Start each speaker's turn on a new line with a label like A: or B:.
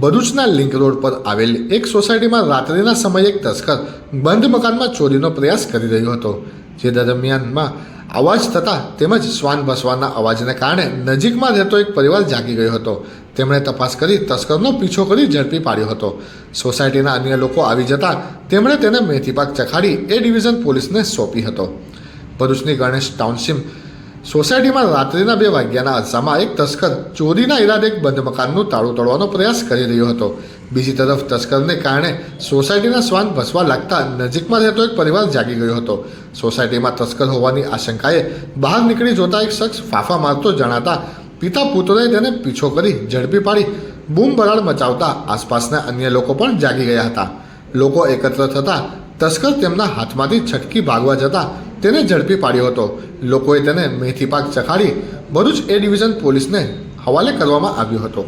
A: ભરૂચના link road પર આવેલી એક સોસાયટીમાં રાત્રિના સમયે એક તસ્કર બંધ મકાનમાં ચોરીનો પ્રયાસ કરી રહ્યો હતો. જે દરમિયાનમાં અવાજ થતાં તેમજ શ્વાન બસવાના અવાજને કારણે નજીકમાં રહેતો એક પરિવાર જાગી ગયો હતો. તેમણે તપાસ કરી તસ્કરનો પીછો કરી ઝડપી પાડ્યો હતો. સોસાયટીના અન્ય લોકો આવી જતા તેમણે તેને મેથીપાક ચખાડી એ ડિવિઝન પોલીસને સોંપી હતો. ભરૂચની ગણેશ ટાઉનશીપ સોસાયટીમાં રાત્રિના બે વાગ્યાના અરસામાં એક તસ્કર ચોરીના ઈરાદે એક બંધ મકાનનું તાળું તોડવાનો પ્રયાસ કરી રહ્યો હતો. બીજી તરફ તસ્કરને કારણે સોસાયટીના શ્વાન ભસવા લાગતા નજીકમાં રહેતો એક પરિવાર જાગી ગયો હતો. સોસાયટીમાં તસ્કર હોવાની આશંકાએ બહાર નીકળી જોતા એક શખ્સ ફાફા મારતો જણાતા પિતા પુત્રએ તેને પીછો કરી ઝડપી પાડી બૂમ બરાડ મચાવતા આસપાસના અન્ય લોકો પણ જાગી ગયા હતા. લોકો એકત્ર થતાં તસ્કર તેમના હાથમાંથી છટકી ભાગવા જતાં તેને ઝડપી પાડ્યો હતો. લોકોએ તેને મેથી પાક ચખાડી, ભરૂચ એ ડિવિઝન પોલીસને હવાલે કરવામાં આવ્યો હતો.